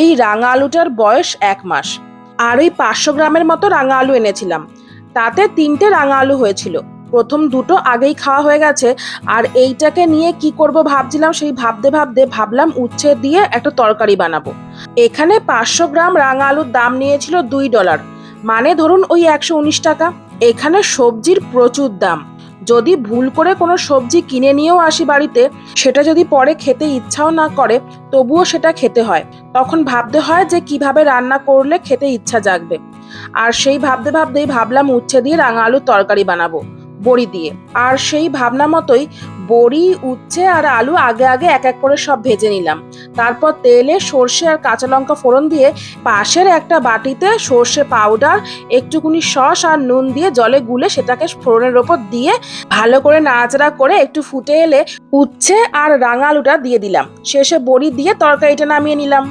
এই রাঙা আলুটার বয়স এক মাস। আর ওই পাঁচশো গ্রামের মতো রাঙা আলু এনেছিলাম। তাতে তিনটে রাঙা আলু হয়েছিল। প্রথম দুটো আগেই খাওয়া হয়ে গেছে। আর এইটাকে নিয়ে কি করব ভাবছিলাম, সেই ভাবতে ভাবতে ভাবলাম উচ্ছে দিয়ে একটা তরকারি বানাবো। এখানে পাঁচশো গ্রাম রাঙা আলুর দাম নিয়েছিল দুই ডলার। মানে ধরুন ওই একশো উনিশ টাকা। এখানে সবজির প্রচুর দাম। যদি ভুল করে কোনো সবজি কিনে নিয়েও আসি বাড়িতে, সেটা যদি পরে খেতে ইচ্ছাও না করে, তবুও সেটা খেতে হয়। তখন ভাবতে হয় যে কীভাবে রান্না করলে খেতে ইচ্ছা জাগবে। আর সেই ভাবতে ভাবতেই ভাবলাম উচ্ছে দিয়ে রাঙা আলুর তরকারি বানাবো। বড়ি দিয়ে। আর সেই ভাবনা মতোই বড়ি, উচ্ছে আর আলু আগে আগে এক এক করে সব ভেজে নিলাম। তারপর তেলে সর্ষে আর কাঁচা লঙ্কা ফোড়ন দিয়ে পাশের একটা বাটিতে সর্ষে পাউডার একটুকুনি সস আর নুন দিয়ে জলে গুলে সেটাকে ফোড়নের ওপর দিয়ে ভালো করে নাড়াচাড়া করে একটু ফুটে এলে উচ্ছে আর রাঙা আলুটা দিয়ে দিলাম। শেষে বড়ি দিয়ে তরকারিটা নামিয়ে নিলাম।